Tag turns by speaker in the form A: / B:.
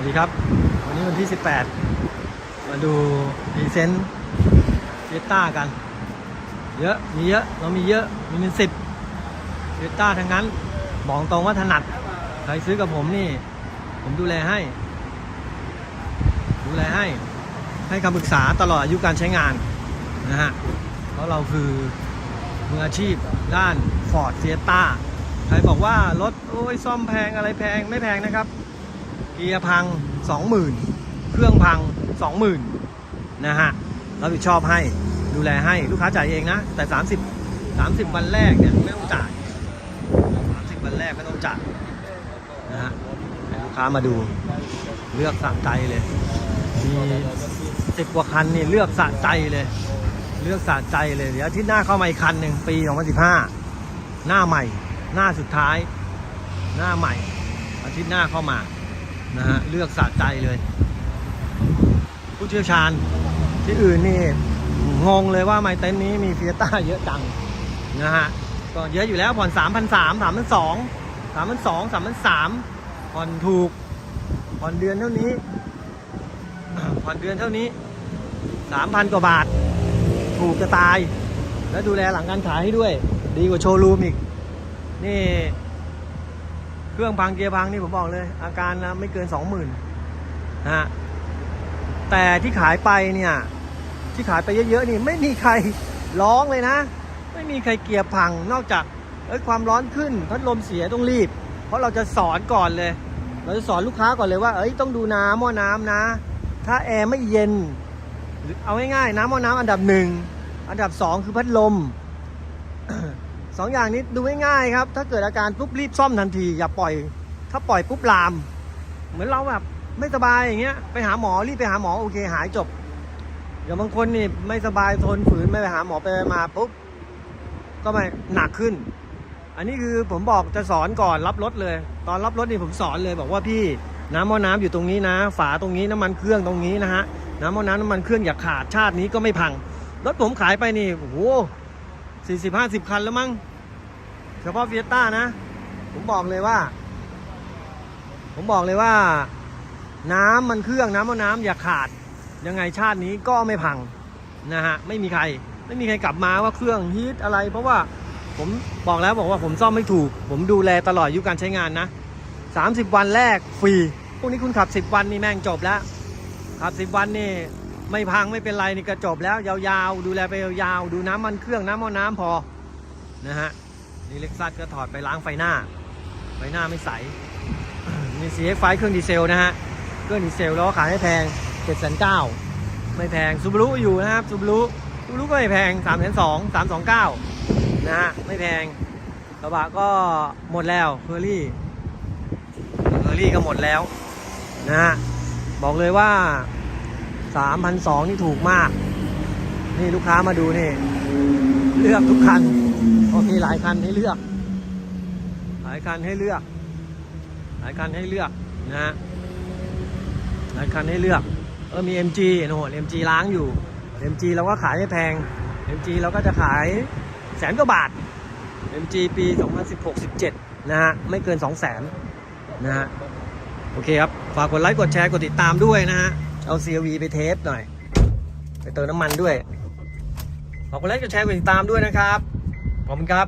A: วัสดีครับ วันนี้วันที่ 18 มาดูพรีเซนต์เฟต้ากัน เยอะ มีเยอะ เรามีเยอะ มีเป็นสิบเฟต้าทั้งนั้น บอกตรงว่าถนัด ใครซื้อกับผมนี่ ผมดูแลให้ ดูแลให้ ให้คำปรึกษาตลอดอายุการใช้งานนะฮะ เพราะเราคือมืออาชีพด้าน Ford Fiesta ใครบอกว่ารถโอ้ยซ่อมแพงอะไรแพงไม่แพงนะครับ เกียร์พัง 20,000 เครื่องพัง 20,000 นะฮะรับผิดชอบให้ดูแลให้ลูกค้าจ่ายเองนะ แต่ 30 30 วันแรกเนี่ยไม่ต้องจ่าย 30 วันแรกไม่ต้องจ่ายนะฮะให้ลูกค้ามาดูเลือกสะใจเลยมีสิบกว่าคันนี่เลือกสะใจเลย เลือกสะใจเลยเดี๋ยวอาทิตย์หน้าเข้ามาอีกคันหนึ่งปี2015 หน้าใหม่ หน้าสุดท้าย หน้าใหม่อาทิตย์หน้าเข้ามา นะฮะเลือกสะใจเลย ผู้เชี่ยวชาญที่อื่นนี่งงเลยว่าไมเต็นท์นี้มีเฟียต้าเยอะจังนะฮะก็เยอะอยู่แล้วผ่อน3 3 0 0 3 3 2 0 0 3 2 0 0 3 3ผ่อนถูก ผ่อนเดือนเท่านี้ผ่อนเดือนเท่านี้3,000กว่าบาท ถูกจะตาย แล้วดูแลหลังการขายให้ด้วย ดีกว่าโชว์รูมอีก นี่ เครื่องพังเกียร์พังนี่ผมบอกเลย อาการนะไม่เกิน20,000นะฮะแต่ที่ขายไปเนี่ย ที่ขายไปเยอะๆนี่ไม่มีใครร้องเลยนะ ไม่มีใครเกียร์พังนอกจากเอ้ยความร้อนขึ้นพัดลมเสียต้องรีบ เพราะเราจะสอนก่อนเลย เราจะสอนลูกค้าก่อนเลยว่า เอ้ยต้องดูน้ำหม้อน้ำนะ ถ้าแอร์ไม่เย็นหรือเอาง่ายๆน้ำหม้อน้ำอันดับหนึ่งอันดับสองคือพัดลม สองอย่างนี้ดูง่ายๆครับ ถ้าเกิดอาการปุ๊บรีบซ่อมทันที อย่าปล่อย ถ้าปล่อยปุ๊บลาม เหมือนเราแบบไม่สบายอย่างเงี้ย ไปหาหมอรีบไปหาหมอโอเคหายจบ เดี๋ยวบางคนนี่ไม่สบายทนฝืนไม่ไปหาหมอไปมาปุ๊บก็ไม่หนักขึ้น อันนี้คือผมบอกจะสอนก่อนรับรถเลย ตอนรับรถนี่ผมสอนเลย บอกว่าพี่น้ำม้อน้ำอยู่ตรงนี้นะ ฝาตรงนี้น้ำมันเครื่องตรงนี้นะฮะน้ำม้อน้ำน้ำมันเครื่องอย่าขาดชาตินี้ก็ไม่พังรถผมขายไปนี่โอ้โห สี่สิบห้าสิบคันแล้วมั้งเฉพาะเฟียต้านะ ผมบอกเลยว่า ผมบอกเลยว่า น้ำมันเครื่องน้ำม้อน้ำอย่าขาด ยังไงชาตินี้ก็ไม่พังนะฮะไม่มีใคร ไม่มีใครกลับมาว่าเครื่องฮีทอะไร เพราะว่าผมบอกแล้วบอกว่าผมซ่อมไม่ถูก ผมดูแลตลอดอายุการใช้งานนะ 30 วันแรกฟรีพวกนี้คุณขับ 10 วันนี่แม่งจบแล้วขับ 10 วันนี่ ไม่พังไม่เป็นไรนี่ก็จบแล้วยาวๆ ดูแลไปยาวๆ ดูน้ำมันเครื่องน้ำม้อน้ำพอนะฮะนี่เล็กซัสก็ถอดไปล้างไฟหน้า ไฟหน้าไม่ใสมี CX ไฟเครื่องดีเซลนะฮะเครื่องดีเซลแล้วขายให้แพง7 9 0 0 0ไม่แพงซูบารุอยู่นะครับซูบารุซูบารุก็ไม่แพง3 2 0 0 0 3 2 9นะฮะไม่แพงกระบะก็หมดแล้วเฟอร์รี่เฟอร์รี่ก็หมดแล้วนะฮะบอกเลยว่า 3,200นี่ถูกมาก นี่ลูกค้ามาดูนี่ เลือกทุกคันโอเคหลายคันให้เลือก หลายคันให้เลือก หลายคันให้เลือกนะฮะหลายคันให้เลือกเออมี MG โน่น MG ล้างอยู่ MG เราก็ขายไม่แพง MG เราก็จะขายแสนกว่าบาท MG ปี 2016-17 นะฮะ ไม่เกิน 2 0 0 0 0 0นะฮะ โอเคครับ ฝากกดไลค์ กดแชร์ กดติดตามด้วยนะฮะ เอา CRV ไปเทสหน่อย ไปเติมน้ำมันด้วย ขอบคุณไลค์กดแชร์กดติดตามด้วยนะครับ ขอบคุณครับ